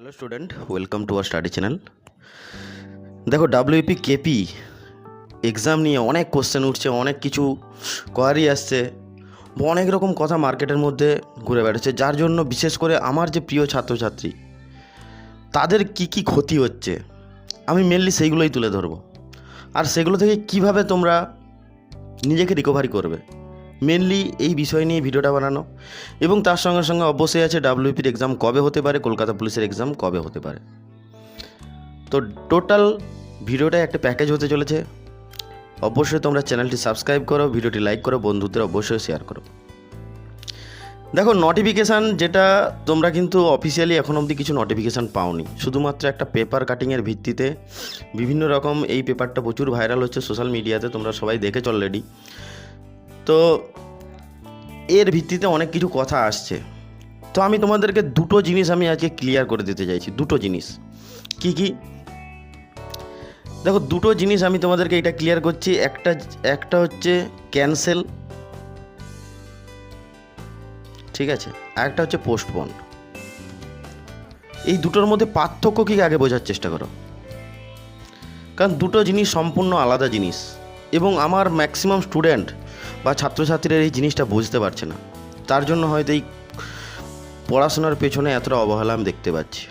Hello student welcome to our study channel দেখো WP KP exam নিয়ে অনেক question উঠছে, অনেক কিছু কোয়ারি আসছে, অনেক রকম কথা মার্কেটের মধ্যে ঘুরে বেড়াচ্ছে। যার জন্য বিশেষ করে আমার যে প্রিয় ছাত্রছাত্রী, তাদের কি কি ক্ষতি হচ্ছে, আমি মেনলি সেইগুলোই তুলে ধরবো। আর সেগুলো থেকে কীভাবে তোমরা নিজেকে রিকভারি করবে? মেনলি এই বিষয় নিয়ে ভিডিওটা বানানো। এবং তার সঙ্গে সঙ্গে অবশ্যই আছে ডাব্লিউপির এক্সাম কবে হতে পারে, কলকাতা পুলিশের এক্সাম কবে হতে পারে। তো টোটাল ভিডিওটা একটা প্যাকেজ হতে চলেছে। অবশ্যই তোমরা চ্যানেলটি সাবস্ক্রাইব করো, ভিডিওটি লাইক করো, বন্ধুদের অবশ্যই শেয়ার করো। দেখো নোটিফিকেশান যেটা তোমরা কিন্তু অফিসিয়ালি এখন অবধি কিছু নোটিফিকেশান পাওনি। শুধুমাত্র একটা পেপার কাটিংয়ের ভিত্তিতে বিভিন্ন রকম এই পেপারটা প্রচুর ভাইরাল হচ্ছে সোশ্যাল মিডিয়াতে তোমরা সবাই দেখেছ অলরেডি তো এর ভিত্তিতে অনেক কিছু কথা আসছে। তো আমি তোমাদেরকে দুটো জিনিস আমি আজকে ক্লিয়ার করে দিতে চাইছি, দুটো জিনিস। কি কি? দেখো, দুটো জিনিস আমি তোমাদেরকে এটা ক্লিয়ার করছি। একটা একটা হচ্ছে ক্যান্সেল ঠিক আছে? আর একটা হচ্ছে পোস্টপন এই দুটোর মধ্যে পার্থক্য কি আগে বোঝার চেষ্টা করো। কারণ দুটো জিনিস সম্পূর্ণ আলাদা জিনিস। এবং আমার ম্যাক্সিমাম স্টুডেন্ট বা ছাত্রছাত্রীরা এই জিনিসটা বুঝতে পারছে না। তার জন্য হয়তো এই পড়াশোনার পেছনে এতটা অবহেলা আমি দেখতে পাচ্ছি।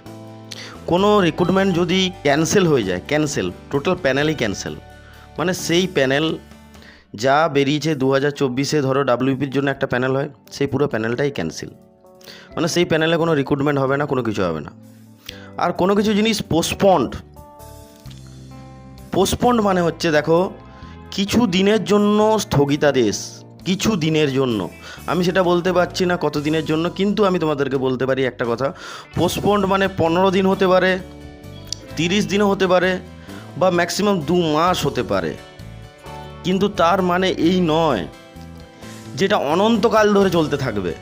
কোনো রিক্রুটমেন্ট যদি ক্যান্সেল হয়ে যায় ক্যান্সেল টোটাল প্যানেলই ক্যান্সেল মানে সেই প্যানেল যা বেরিয়েছে দু হাজার চব্বিশে ধরো ডাব্লিউপির জন্য একটা প্যানেল হয়, সেই পুরো প্যানেলটাই ক্যান্সেল মানে সেই প্যানেলে কোনো রিক্রুটমেন্ট হবে না, কোনো কিছু হবে না। আর কোনো কিছু জিনিস পোস্টপন্ড পোস্টপন্ড মানে হচ্ছে, দেখো কিছু দিনের জন্য স্থগিতাদেশ, কিছু দিনের জন্য। আমি সেটা বলতে পারছি না কত দিনের জন্য, কিন্তু আমি তোমাদেরকে বলতে পারি একটা কথা। পোস্টপন্ড মানে পনেরো দিন হতে পারে, তিরিশ দিনও হতে পারে, বা ম্যাক্সিমাম দু মাস হতে পারে। কিন্তু তার মানে এই নয়, যেটা অনন্তকাল ধরে চলতে থাকবে।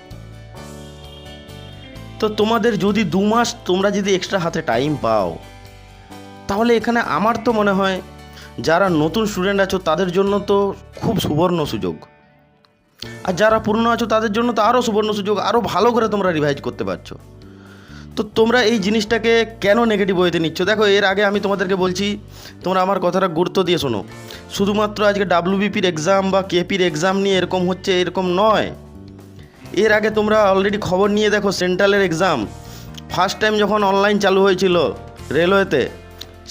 তো তোমাদের যদি দু মাস তোমরা যদি এক্সট্রা হাতে টাইম পাও, তাহলে এখানে আমার তো মনে হয় যারা নতুন স্টুডেন্ট আছো, তাদের জন্য তো খুব সুবর্ণ সুযোগ। আর যারা পুরনো আছো, তাদের জন্য তো আরও সুবর্ণ সুযোগ আরও ভালো করে তোমরা রিভাইজ করতে পারছ। তো তোমরা এই জিনিসটাকে কেন নেগেটিভ ওয়েতে নিচ্ছ? দেখো, এর আগে আমি তোমাদেরকে বলছি, তোমরা আমার কথাটা গুরুত্ব দিয়ে শোনো। শুধুমাত্র আজকে ডাব্লিউবিপির এক্সাম বা কেপির এক্সাম নিয়ে এরকম হচ্ছে, এরকম নয়। এর আগে তোমরা অলরেডি খবর নিয়ে দেখো সেন্ট্রালের এক্সাম ফার্স্ট টাইম যখন অনলাইন চালু হয়েছিল রেলওয়েতে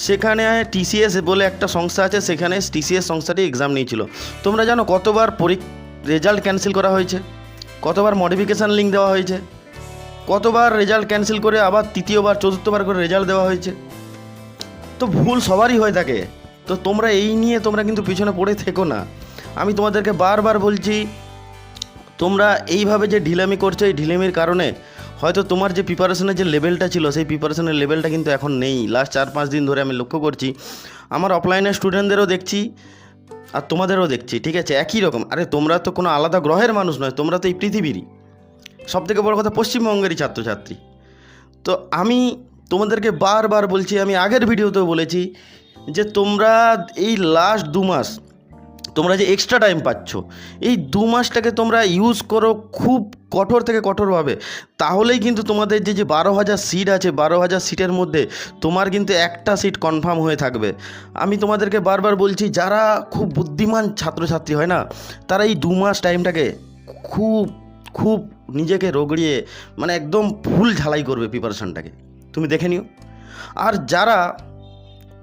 সেখানে টিসিএস বলে একটা সংস্থা আছে, সেখানে টিসিএস সংস্থাটি এক্সাম নিয়েছিল। তোমরা জানো কতবার পরী রেজাল্ট ক্যান্সেল করা হয়েছে? কতবার মডিফিকেশান লিঙ্ক দেওয়া হয়েছে? কতবার রেজাল্ট ক্যান্সেল করে আবার তৃতীয়বার, চতুর্থবার করে রেজাল্ট দেওয়া হয়েছে? তো ভুল সবারই হয়ে থাকে। তো তোমরা এই নিয়ে তোমরা কিন্তু পিছনে পড়ে থেকো না। আমি তোমাদেরকে বারবার বলছি, তোমরা এইভাবে যে ঢিলামি করছ, এই ঢিলামির কারণে হয়তো তোমার যে প্রিপারেশনের যে লেভেলটা ছিল, সেই প্রিপারেশনের লেভেলটা কিন্তু এখন নেই। লাস্ট চার পাঁচ দিন ধরে আমি লক্ষ্য করছি। আমার অফলাইনের স্টুডেন্টদেরও দেখছি আর তোমাদেরও দেখছি, ঠিক আছে? একই রকম। আরে, তোমরা তো কোনো আলাদা গ্রহের মানুষ নয়, তোমরা তো এই পৃথিবীরই। সব থেকে বড় কথা, পশ্চিমবঙ্গেরই ছাত্রছাত্রী। তো আমি তোমাদেরকে বারবার বলছি, আমি আগের ভিডিওতেও বলেছি যে তোমরা এই লাস্ট দু মাস তোমরা যে এক্সট্রা টাইম পাচ্ছ। এই দু মাসটাকে তোমরা ইউজ করো খুব কঠোর থেকে কঠোরভাবে। তাহলেই কিন্তু তোমাদের যে যে বারো হাজার সিট আছে, বারো হাজার সিটের মধ্যে তোমার কিন্তু একটা সিট কনফার্ম হয়ে থাকবে। আমি তোমাদেরকে বারবার বলছি, যারা খুব বুদ্ধিমান ছাত্রছাত্রী হয় না, তারা এই দু মাস টাইমটাকে খুব খুব নিজেকে রগড়িয়ে মানে একদম ফুল ঝালাই করবে প্রিপারেশনটাকে তুমি দেখে নিও। আর যারা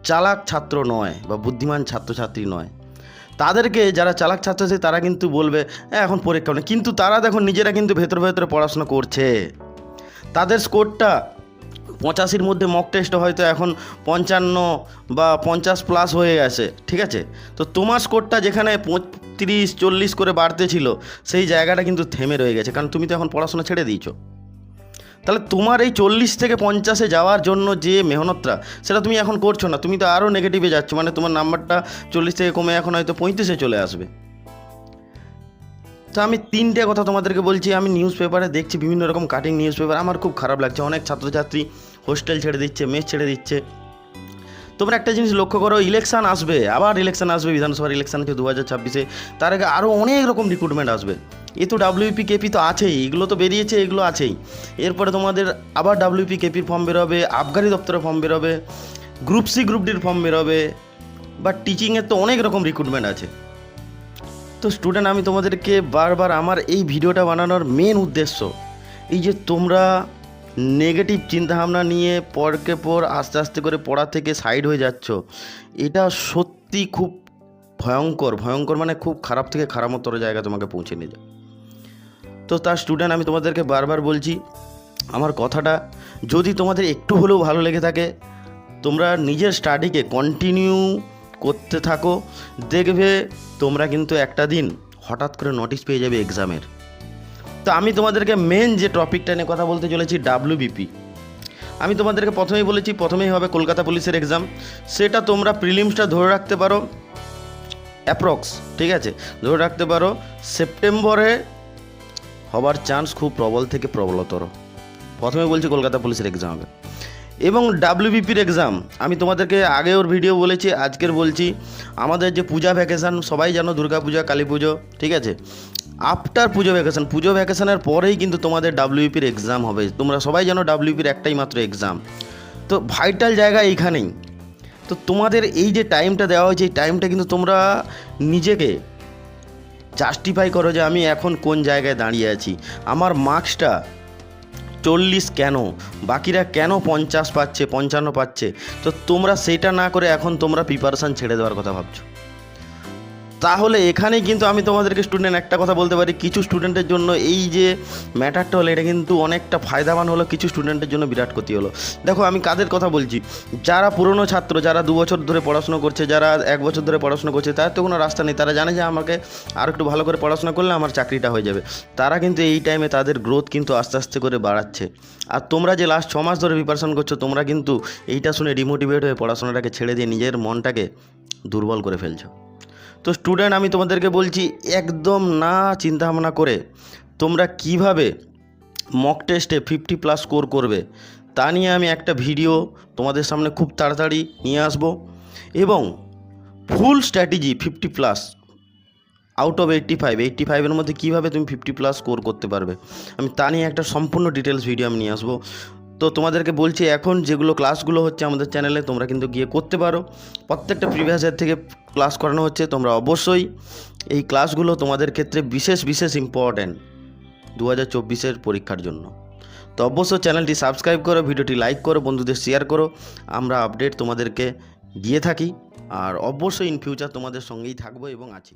চালাক ছাত্র নয় বা বুদ্ধিমান ছাত্রছাত্রী নয় তাদেরকে যারা চালাক ছাত্রছাত্রী তারা কিন্তু বলবে "হ্যাঁ, এখন পরীক্ষা নেই কিন্তু তারা দেখো নিজেরা কিন্তু ভেতর ভেতরে পড়াশোনা করছে। তাদের স্কোরটা পঁচাশির মধ্যে মক টেস্ট হয়তো এখন পঞ্চান্ন বা পঞ্চাশ প্লাস হয়ে গেছে ঠিক আছে? তো তোমার স্কোরটা যেখানে পঁয়ত্রিশ চল্লিশ করে বাড়তে ছিল সেই জায়গাটা কিন্তু থেমে রয়ে গেছে কারণ তুমি তো এখন পড়াশোনা ছেড়ে দিয়েছ। তাহলে তোমার এই চল্লিশ থেকে পঞ্চাশে যাওয়ার জন্য যে মেহনতটা, সেটা তুমি এখন করছ না, তুমি তো আরও নেগেটিভে যাচ্ছ মানে তোমার নাম্বারটা চল্লিশ থেকে কমে এখন হয়তো পঁয়ত্রিশে চলে আসবে। তো আমি তিনটে কথা তোমাদেরকে বলছি, আমি নিউজ পেপারে দেখছি বিভিন্ন রকম কাটিং নিউজ পেপার আমার খুব খারাপ লাগছে, অনেক ছাত্রছাত্রী হোস্টেল ছেড়ে দিচ্ছে, মেস ছেড়ে দিচ্ছে। তোমরা একটা জিনিস লক্ষ্য করো ইলেকশন আসবে, আবার ইলেকশন আসবে, বিধানসভার ইলেকশন আছে দু হাজার ছাব্বিশে, তার আগে আরও অনেক রকম রিক্রুটমেন্ট আসবে। এ তো ডাব্লিউপি কেপি তো আছেই, এগুলো তো বেরিয়েছে, এগুলো আছেই। এরপরে তোমাদের আবার ডাব্লিউপি কেপির ফর্ম বেরোবে, আবগারি দপ্তরের ফর্ম বেরোবে গ্রুপ সি গ্রুপ ডির ফর্ম বেরোবে বা টিচিংয়ের তো অনেক রকম রিক্রুটমেন্ট আছে। তো স্টুডেন্ট আমি তোমাদেরকে বারবার আমার এই ভিডিওটা বানানোর মেন উদ্দেশ্য, এই যে তোমরা নেগেটিভ চিন্তাভাবনা নিয়ে পরকে পর আস্তে আস্তে করে পড়া থেকে সাইড হয়ে যাচ্ছ, এটা সত্যি খুব ভয়ঙ্কর ভয়ঙ্কর মানে খুব খারাপ থেকে খারাপতর জায়গা তোমাকে পৌঁছে নিয়ে যায় তো তার স্টুডেন্ট আমি তোমাদেরকে বারবার বলছি, আমার কথাটা যদি তোমাদের একটু হলেও ভালো লেগে থাকে, তোমরা নিজের স্টাডিকে কন্টিনিউ করতে থাকো, দেখবে তোমরা কিন্তু একটা দিন হঠাৎ করে নোটিশ পেয়ে যাবে এক্সামের তো আমি তোমাদেরকে মেন যে টপিকটা নিয়ে কথা বলতে চলেছি ডাব্লিউবিপি আমি তোমাদেরকে প্রথমেই বলেছি, প্রথমেই হবে কলকাতা পুলিশের এক্সাম সেটা তোমরা প্রিলিমসটা ধরে রাখতে পারো অ্যাপ্রক্স ঠিক আছে? ধরে রাখতে পারো, সেপ্টেম্বরে হবার চান্স খুব প্রবল থেকে প্রবলতর। প্রথমে বলছি কলকাতা পুলিশের এক্সাম হবে। এবং ডাব্লিউবিপির এক্সাম আমি তোমাদেরকে আগেও ভিডিও বলেছি, আজকের বলছি, আমাদের যে পূজা ভ্যাকেশান সবাই জানো দুর্গা পূজা, কালী পুজো, ঠিক আছে? আফটার পুজো ভ্যাকেশান পুজো ভ্যাকেশানের পরেই কিন্তু তোমাদের ডাব্লিউপির এক্সাম হবে। তোমরা সবাই জানো ডাব্লিউপির একটাই মাত্র এক্সাম তো ভাইটাল জায়গা এইখানেই। তো তোমাদের এই যে টাইমটা দেওয়া হয়েছে, এই টাইমটা কিন্তু তোমরা নিজেকে জাস্টিফাই করো যে আমি এখন কোন জায়গায় দাঁড়িয়ে আছি। আমার মার্কসটা চল্লিশ কেন? বাকিরা কেন পঞ্চাশ পাচ্ছে, পঞ্চান্ন পাচ্ছে? তো তোমরা সেটা না করে এখন তোমরা প্রিপারেশান ছেড়ে দেওয়ার কথা ভাবছ। তাহলে এখানেই কিন্তু আমি তোমাদেরকে স্টুডেন্ট একটা কথা বলতে পারি। কিছু স্টুডেন্টের জন্য এই যে ম্যাটারটা হলো, এটা কিন্তু অনেকটা ফায়দাবান হলো, কিছু স্টুডেন্টের জন্য বিরাট ক্ষতি হলো। দেখো, আমি কাদের কথা বলছি? যারা পুরনো ছাত্র, যারা দু বছর ধরে পড়াশোনা করছে, যারা এক বছর ধরে পড়াশোনা করছে তার তো কোনো রাস্তা নেই। তারা জানে যে আমাকে আর একটু ভালো করে পড়াশোনা করলে আমার চাকরিটা হয়ে যাবে। তারা কিন্তু এই টাইমে তাদের গ্রোথ কিন্তু আস্তে আস্তে করে বাড়াচ্ছে। আর তোমরা যে লাস্ট ছ মাস ধরে প্রিপারেশন করছ, তোমরা কিন্তু এইটা শুনে ডিমোটিভেট হয়ে পড়াশোনাটাকে ছেড়ে দিয়ে নিজের মনটাকে দুর্বল করে ফেলছো। তো স্টুডেন্ট আমি তোমাদেরকে বলছি, একদম না চিন্তা ভাবনা করে। তোমরা কীভাবে মক টেস্টে ফিফটি প্লাস স্কোর করবে, তা নিয়ে আমি একটা ভিডিও তোমাদের সামনে খুব তাড়াতাড়ি নিয়ে আসব। এবং full strategy fifty plus out of eighty five eighty ফাইভের মধ্যে কীভাবে তুমি ফিফটি প্লাস স্কোর করতে পারবে, আমি তা নিয়ে একটা সম্পূর্ণ ডিটেলস ভিডিও আমি নিয়ে আসব। তো তোমাদেরকে বলছি, এখন যেগুলো ক্লাসগুলো হচ্ছে আমাদের চ্যানেলে তোমরা কিন্তু গিয়ে করতে পারো। প্রত্যেকটা প্রিভিয়াস ইয়ার থেকে ক্লাস করানো হচ্ছে, তোমরা অবশ্যই এই ক্লাসগুলো তোমাদের ক্ষেত্রে বিশেষ বিশেষ ইম্পর্ট্যান্ট দু হাজার চব্বিশের পরীক্ষার জন্য। তো অবশ্যই চ্যানেলটি সাবস্ক্রাইব করো, ভিডিওটি লাইক করো, বন্ধুদের শেয়ার করো, আমরা আপডেট তোমাদেরকে দিয়ে থাকি। আর অবশ্যই ইন ফিউচার তোমাদের সঙ্গেই থাকব এবং আছি।